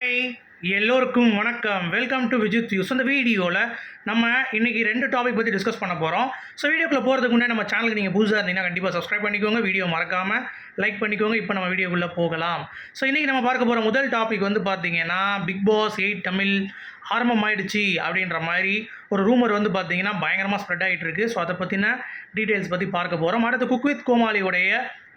Hey. எல்லோருக்கும் வணக்கம். Welcome to Vijith use அந்த வீடியோவில் நம்ம இன்றைக்கி ரெண்டு டாபிக் பற்றி டிஸ்கஸ் பண்ண போகிறோம் ஸோ வீடியோக்குள்ளே போகிறதுக்கு முன்னாடி நம்ம சேனலுக்கு நீங்கள் புதுசாக இருந்தீங்கன்னா கண்டிப்பாக சப்ஸ்கிரைப் பண்ணிக்கோங்க. வீடியோ மறக்காமல் லைக் பண்ணிக்கோங்க. இப்போ நம்ம வீடியோக்குள்ளே போகலாம். ஸோ இன்றைக்கி நம்ம பார்க்க போகிற முதல் டாபிக் வந்து பார்த்தீங்கன்னா பிக் பாஸ் எயிட் தமிழ் ஆரம்பமாயிடுச்சு அப்படின்ற மாதிரி ஒரு ரூமர் வந்து பார்த்தீங்கன்னா பயங்கரமாக ஸ்ப்ரெட் ஆகிட்டு இருக்குது ஸோ அதை பற்றின டீட்டெயில்ஸ் பற்றி பார்க்க போகிறோம் அடுத்து குக் வித் கோமாளியுடைய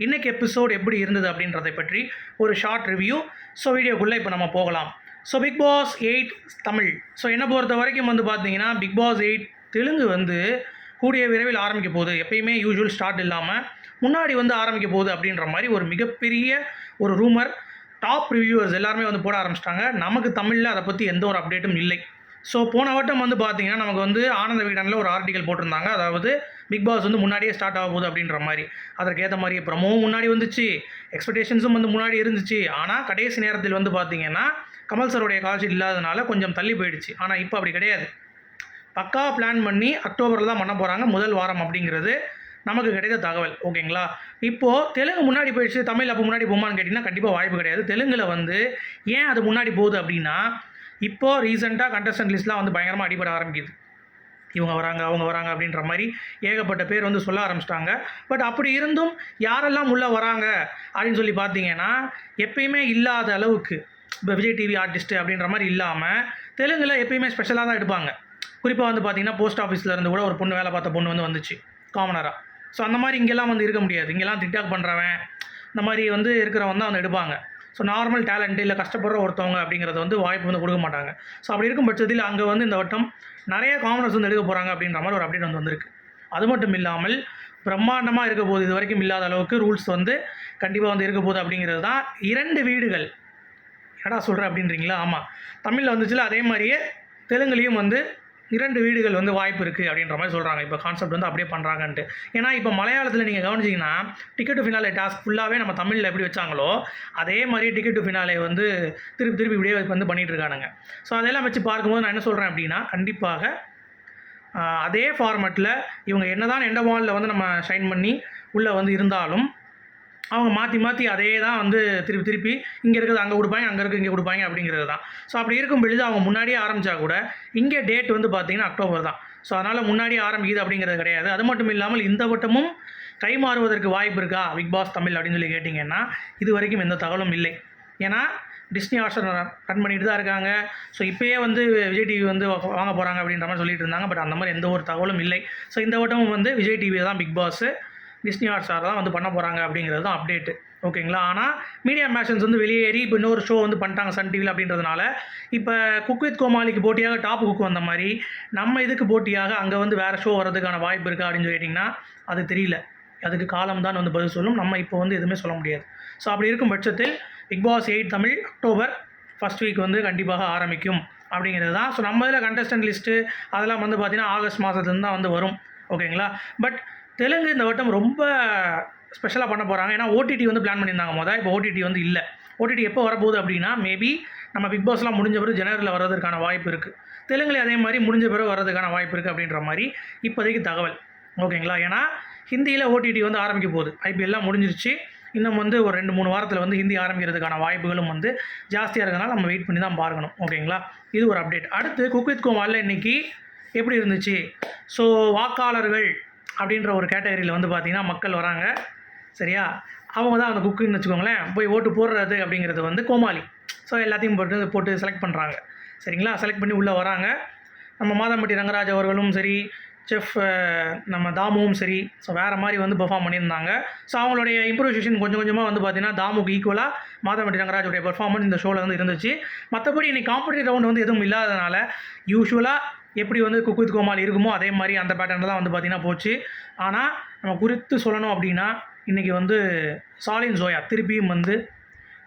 இன்னைக்கு எபிசோட் எப்படி இருந்தது அப்படின்றதை பற்றி ஒரு ஷார்ட் ரிவ்யூ ஸோ வீடியோக்குள்ளே இப்போ நம்ம போகலாம். So Bigg Boss eight Tamil. So என்னை பொறுத்த வரைக்கும் வந்து பார்த்தீங்கன்னா பிக் பாஸ் எயிட் தெலுங்கு வந்து கூடிய விரைவில் ஆரம்பிக்க போகுது. எப்பயுமே யூஸ்வல் ஸ்டார்ட் இல்லாமல் முன்னாடி வந்து ஆரம்பிக்க போகுது அப்படின்ற மாதிரி ஒரு மிகப்பெரிய ஒரு ரூமர் டாப் ரிவ்யூவர்ஸ் எல்லாருமே வந்து போட ஆரம்பிச்சிட்டாங்க. நமக்கு தமிழில் அதை பற்றி எந்த ஒரு அப்டேட்டும் இல்லை. ஸோ போன வட்டம் வந்து பார்த்தீங்கன்னா நமக்கு வந்து ஆனந்த விகடனில் ஒரு ஆர்டிகல் போட்டிருந்தாங்க. அதாவது பிக் பாஸ் வந்து முன்னாடியே ஸ்டார்ட் ஆக போகுது அப்படின்ற மாதிரி. அதற்கேற்ற மாதிரி ப்ரமோவும் முன்னாடி வந்துச்சு. எக்ஸ்பெக்டேஷன்ஸும் வந்து முன்னாடி இருந்துச்சு. ஆனால் கடைசி நேரத்தில் வந்து பார்த்தீங்கன்னா கமல் சருடைய கால்ஷீட் இல்லாதனால கொஞ்சம் தள்ளி போயிடுச்சு. ஆனால் இப்போ அப்படி கிடையாது. பக்காவாக பிளான் பண்ணி அக்டோபரில் தான் பண்ண போகிறாங்க முதல் வாரம் அப்படிங்கிறது நமக்கு கிடைத்த தகவல். ஓகேங்களா? இப்போது தெலுங்கு முன்னாடி போயிடுச்சு. தமிழ் அப்போ முன்னாடி போமான்னு கேட்டிங்கன்னா கண்டிப்பாக வாய்ப்பு கிடையாது. தெலுங்கில் வந்து ஏன் அது முன்னாடி போகுது அப்படின்னா இப்போது ரீசெண்டாக கண்டஸ்டன்ட் லிஸ்ட்லாம் வந்து பயங்கரமாக அடிபட ஆரம்பிக்குது. இவங்க வராங்க அவங்க வராங்க அப்படின்ற மாதிரி ஏகப்பட்ட பேர் வந்து சொல்ல ஆரம்பிச்சிட்டாங்க. பட் அப்படி இருந்தும் யாரெல்லாம் உள்ளே வராங்க அப்படின்னு சொல்லி பார்த்தீங்கன்னா எப்பயுமே இல்லாத அளவுக்கு இப்போ விஜய் டிவி ஆர்டிஸ்ட் அப்படின்ற மாதிரி இல்லாமல் தெலுங்கில் எப்பயுமே ஸ்பெஷலாக தான் எடுப்பாங்க. குறிப்பாக வந்து பார்த்தீங்கன்னா போஸ்ட் ஆஃபீஸில் இருந்து கூட ஒரு பொண்ணு வேலை பார்த்த பொண்ணு வந்து வந்துச்சு காமனராக ஸோ அந்த மாதிரி இங்கெல்லாம் வந்து இருக்க முடியாது. இங்கெல்லாம் டிக்டாக் பண்ணுறவன் இந்த மாதிரி வந்து இருக்கிறவன் தான் வந்து எடுப்பாங்க. ஸோ நார்மல் டேலண்ட் இல்லை கஷ்டப்படுற ஒருத்தவங்க அப்படிங்கிறது வந்து வாய்ப்பு வந்து கொடுக்க மாட்டாங்க. ஸோ அப்படி இருக்கும் பட்சத்தில் அங்கே வந்து இந்த வட்டம் நிறைய காமனர்ஸ் வந்து எடுக்க போகிறாங்க அப்படின்ற மாதிரி ஒரு அப்டேட் வந்து வந்திருக்கு. அது மட்டும் இல்லாமல் பிரம்மாண்டமாக இருக்க போது இது வரைக்கும் இல்லாத அளவுக்கு ரூல்ஸ் வந்து கண்டிப்பாக வந்து இருக்க போகுது அப்படிங்கிறது தான் இரண்டு வீடுகள் என்னடா சொல்கிறேன் அப்படின்றீங்களா? ஆமாம் தமிழில் வந்துச்சுல அதே மாதிரியே தெலுங்குலேயும் வந்து இரண்டு வீடுகள் வந்து வாய்ப்பு இருக்குது அப்படின்ற மாதிரி சொல்கிறாங்க இப்போ கான்செப்ட் வந்து அப்படியே பண்ணுறாங்கன்ட்டு ஏன்னா இப்போ மலையாளத்தில் நீங்கள் கவனிச்சிங்கன்னா டிக்கெட் டு ஃபினாலே டாஸ்க் ஃபுல்லாகவே நம்ம தமிழில் எப்படி வச்சாங்களோ அதே மாதிரி டிக்கெட் டு ஃபினாலே வந்து திருப்பி திருப்பி இப்படியே வந்து பண்ணிகிட்டு இருக்கானுங்க. ஸோ அதெல்லாம் வச்சு பார்க்கும்போது நான் என்ன சொல்கிறேன் அப்படின்னா கண்டிப்பாக அதே ஃபார்மேட்டில் இவங்க என்னதான் எந்த மாலில் வந்து நம்ம ஷைன் பண்ணி உள்ளே வந்து இருந்தாலும் அவங்க மாற்றி மாற்றி அதே தான் வந்து திருப்பி திருப்பி இங்கே இருக்கிறது அங்கே கொடுப்பாங்க அங்கே இருக்குது இங்கே கொடுப்பாங்க அப்படிங்கிறது தான் ஸோ அப்படி இருக்கும் பொழுது அவங்க முன்னாடியே ஆரம்பித்தா கூட இங்கே டேட் வந்து பார்த்திங்கன்னா அக்டோபர் தான். ஸோ அதனால் முன்னாடியே ஆரம்பிக்குது அப்படிங்கிறது கிடையாது. அது மட்டும் இல்லாமல் இந்த வட்டமும் கை மாறுவதற்கு வாய்ப்பு இருக்கா? பிக் பாஸ் தமிழ் அப்படின்னு சொல்லி கேட்டிங்கன்னா இது வரைக்கும் எந்த தகவலும் இல்லை. ஏன்னா டிஸ்னி ஹாட்ஸ்டார் ரன் பண்ணிட்டு தான் இருக்காங்க. ஸோ இப்போயே வந்து விஜய் டிவி வந்து வாங்க போகிறாங்க அப்படின்ற மாதிரி சொல்லிட்டு இருந்தாங்க. பட் அந்த மாதிரி எந்த ஒரு தகவலும் இல்லை. ஸோ இந்த வட்டமும் வந்து விஜய் டிவி தான் பிக் பாஸு டிஸ்னி ஹாட்ஸ்டார் தான் வந்து பண்ண போகிறாங்க அப்படிங்கிறது தான் அப்டேட்டு ஓகேங்களா ஆனால் மீடியா மேஷன்ஸ் வந்து வெளியேறி இப்போ இன்னொரு ஷோ வந்து பண்ணிட்டாங்க சன் டிவியில் அப்படின்றதுனால இப்போ குக் வித் கோமாளிக்கு போட்டியாக டாப் குக் வந்த மாதிரி நம்ம இதுக்கு போட்டியாக அங்கே வந்து வேறு ஷோ வரதுக்கான வாய்ப்பு இருக்கா அப்படின்னு சொல்லிட்டிங்கன்னா அது தெரியல. அதுக்கு காலம் தான் வந்து பதில் சொல்லும். நம்ம இப்போ வந்து எதுவுமே சொல்ல முடியாது. ஸோ அப்படி இருக்கும் பட்சத்தில் big boss eight Tamil October first week வந்து கண்டிப்பாக ஆரம்பிக்கும் அப்படிங்கிறது தான். ஸோ நம்ம இதில் கண்டஸ்டன்ட் லிஸ்ட்டு அதெல்லாம் வந்து பார்த்திங்கன்னா ஆகஸ்ட் மாதத்துலேருந்து தான் வந்து வரும். ஓகேங்களா பட் தெலுங்கு இந்த வட்டம் ரொம்ப ஸ்பெஷலாக பண்ண போகிறாங்க ஏன்னா ஓடிடி வந்து பிளான் பண்ணியிருந்தாங்க மொதல் இப்போ ஓடிடி வந்து இல்லை. ஓடிடி எப்போ வரப்போகுது அப்படின்னா மேபி நம்ம பிக் பாஸ்லாம் முடிஞ்ச பிறகு ஜனவரியில் வர்றதுக்கான வாய்ப்பு இருக்குது தெலுங்குல அதே மாதிரி முடிஞ்ச பிறகு வர்றதுக்கான வாய்ப்பு இருக்குது அப்படின்ற மாதிரி இப்போதைக்கு தகவல். ஓகேங்களா? ஏன்னா ஹிந்தியில் ஓடிடி வந்து ஆரம்பிக்க போகுது. ஐபிஎல்லாம் முடிஞ்சிருச்சு. இன்னும் வந்து ஒரு ரெண்டு மூணு வாரத்தில் வந்து ஹிந்தி ஆரம்பிக்கிறதுக்கான வாய்ப்புகளும் வந்து ஜாஸ்தியாக இருக்கனால நம்ம வெயிட் பண்ணி தான் பார்க்கணும். ஓகேங்களா? இது ஒரு அப்டேட் அடுத்து குக் வித் கோமாலில் இன்னைக்கு எப்படி இருந்துச்சு? ஸோ வாக்காளர்கள் அப்படின்ற ஒரு கேட்டகரியில் வந்து பார்த்திங்கன்னா மக்கள் வராங்க. சரியா? அவங்க தான் அந்த குக்குன்னு வச்சுக்கோங்களேன். போய் ஓட்டு போடுறது அப்படிங்கிறது வந்து கோமாளி. ஸோ எல்லாத்தையும் போட்டு போட்டு செலக்ட் பண்ணுறாங்க சரிங்களா? செலக்ட் பண்ணி உள்ளே வராங்க. நம்ம மாதம்பட்டி ரங்கராஜ் அவர்களும் சரி செஃப் நம்ம தாமுவும் சரி ஸோ வேறு மாதிரி வந்து பெர்ஃபார்ம் பண்ணியிருந்தாங்க. ஸோ அவங்களுடைய இம்ப்ரூவைசேஷன் கொஞ்சம் கொஞ்சமாக வந்து பார்த்திங்கன்னா தாமுக்கு ஈக்குவலாக மாதம்பட்டி ரங்கராஜுடைய பெர்ஃபார்மன்ஸ் இந்த ஷோவில் வந்து இருந்துச்சு. மற்றபடி இன்னைக்கு காம்படிட்டிவ் ரவுண்ட் வந்து எதுவும் இல்லாதனால யூஸ்வலாக எப்படி வந்து குக் வித் கோமாளி இருக்குமோ அதே மாதிரி அந்த பேட்டர்னில் தான் வந்து பார்த்தீங்கன்னா போச்சு. ஆனால் நம்ம குறித்து சொல்லணும் அப்படின்னா இன்றைக்கி வந்து சாலின் ஜோயா திருப்பியும் வந்து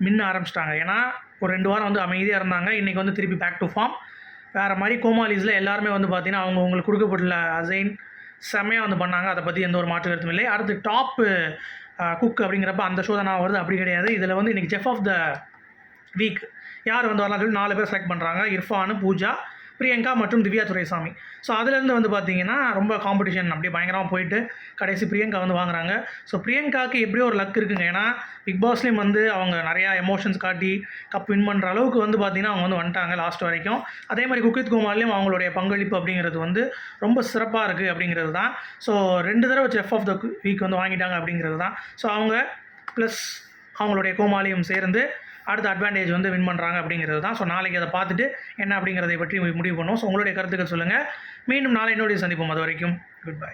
மின்ன ஆரம்பிச்சிட்டாங்க. ஏன்னா ஒரு ரெண்டு வாரம் வந்து அமைதியாக இருந்தாங்க. இன்றைக்கி வந்து திருப்பி பேக் டு ஃபார்ம் வேறு மாதிரி கோமாலிஸில் எல்லாருமே வந்து பார்த்தீங்கன்னா அவங்க உங்களுக்கு கொடுக்கப்பட்டுள்ள அசைன் செம்மையாக வந்து பண்ணாங்க. அதை பற்றி எந்த ஒரு மாற்று கருத்தும் இல்லை. அடுத்து டாப்பு குக் அப்படிங்கிறப்ப அந்த ஷோ தான் நான் வருது? அப்படி கிடையாது. இதில் வந்து இன்றைக்கி செஃப் ஆஃப் த வீக் யார் வந்து வரலாம் சொல்லி நாலு பேர் செலக்ட் பண்ணுறாங்க இர்ஃபானு பூஜா பிரியங்கா மற்றும் திவ்யா துரைசாமி. ஸோ அதுலேருந்து வந்து பார்த்தீங்கன்னா ரொம்ப காம்படிஷன் அப்படியே பயங்கரமாக போயிட்டு கடைசி பிரியங்கா வந்து வாங்குறாங்க. ஸோ பிரியங்காவுக்கு எப்படியோ ஒரு லக் இருக்குங்க. ஏன்னா பிக் பாஸ்லேயும் வந்து அவங்க நிறையா எமோஷன்ஸ் காட்டி கப் வின் பண்ணுற அளவுக்கு வந்து பார்த்தீங்கன்னா அவங்க வந்து வந்துட்டாங்க லாஸ்ட் வரைக்கும். அதே மாதிரி குக்வித் குமார்லேயும் அவங்களுடைய பங்களிப்பு அப்படிங்கிறது வந்து ரொம்ப சிறப்பாக இருக்குது அப்படிங்கிறது தான். ஸோ ரெண்டு தடவை செஃப் ஆஃப் த வீக் வந்து வாங்கிட்டாங்க அப்படிங்கிறது தான். ஸோ அவங்க ப்ளஸ் அவங்களுடைய கோமாளியும் சேர்ந்து அடுத்த அட்வான்டேஜ் வந்து வின் பண்ணுறாங்க அப்படிங்கிறது தான். ஸோ நாளைக்கு அதை பார்த்துட்டு என்ன அப்படிங்கிறதை பற்றி முடிவு பண்ணுவோம் ஸோ உங்களுடைய கருத்துக்கள் சொல்லுங்கள் மீண்டும் நாளை என்னுடைய சந்திப்போம். அது வரைக்கும் குட் பை